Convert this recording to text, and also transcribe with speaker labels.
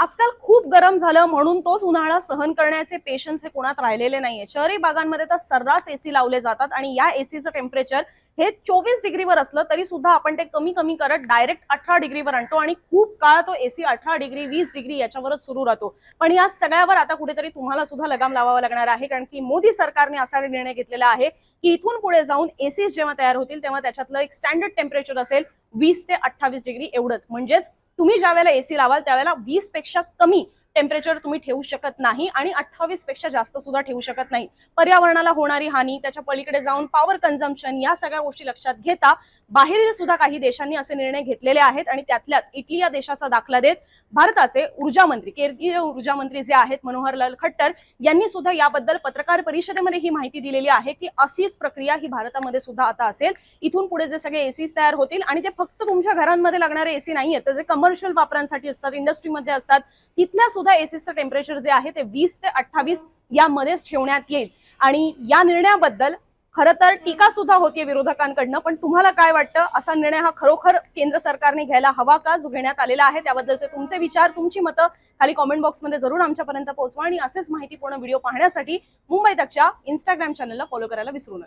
Speaker 1: आजकाल खूप गरम झालं म्हणून तोच उन्हाळा सहन करण्याचे पेशन्स हे कोणात राहिलेले नाहीये. शहरी भागांमध्ये तर सर्रास एसी लावले जातात आणि या एसीचं टेम्परेचर हे चोवीस डिग्रीवर असलं तरी सुद्धा आपण ते कमी कमी करत डायरेक्ट अठरा डिग्रीवर आणतो आणि खूप काळ तो एसी अठरा डिग्री वीस डिग्री याच्यावरच सुरू राहतो. पण या सगळ्यावर आता कुठेतरी तुम्हाला सुद्धा लगाम लावावा लागणार आहे कारण की मोदी सरकारने असा निर्णय घेतलेला आहे की इथून पुढे जाऊन एसी जेव्हा तयार होतील तेव्हा त्याच्यातलं एक स्टँडर्ड टेम्परेचर असेल वीस ते अठ्ठावीस डिग्री एवढंच. म्हणजेच तुम्ही ज्या वेळेला एसी लावाल त्यावेळेला वीसपेक्षा कमी टेम्परेचर तुम्ही ठेवू शकत नाही आणि अठ्ठावीसपेक्षा जास्त सुद्धा ठेवू शकत नाही. पर्यावरणाला होणारी हानी त्याच्या पलीकडे जाऊन पॉवर कन्झम्पशन या सगळ्या गोष्टी लक्षात घेता बाहेरील सुद्धा काही देशांनी असे निर्णय घेतलेले आहेत आणि त्यातल्याच इटली या देशाचा दाखला देत भारताचे ऊर्जा मंत्री केंद्रीय ऊर्जा मंत्री जे आहेत मनोहरलाल खट्टर यांनी सुद्धा याबद्दल पत्रकार परिषदेमध्ये ही माहिती दिलेली आहे की अशीच प्रक्रिया ही भारतामध्ये सुद्धा आता असेल. इथून पुढे जे सगळे एसी तयार होतील आणि ते फक्त तुमच्या घरांमध्ये लागणारे एसी नाहीये तर जे कमर्शियल वापरांसाठी असतात इंडस्ट्रीमध्ये असतात तिथल्या सुद्धा एसीचं टेम्परेचर जे आहे ते वीस ते अठ्ठावीस यामध्येच ठेवण्यात येईल. आणि या निर्णयाबद्दल खरं तर टीका सुद्धा होतीये विरोधकांकडनं पण तुम्हाला काय वाटतं? असा निर्णय हा खरोखर केंद्र सरकारने घ्यायला हवा का? जो घेण्यात आलेला आहे त्याबद्दलचे तुमचे विचार तुमची मतं खाली कॉमेंट बॉक्समध्ये जरूर आमच्यापर्यंत पोहोचवा आणि असेच माहितीपूर्ण व्हिडिओ पाहण्यासाठी मुंबई तकच्या इंस्टाग्राम चॅनलला फॉलो करायला विसरू नका.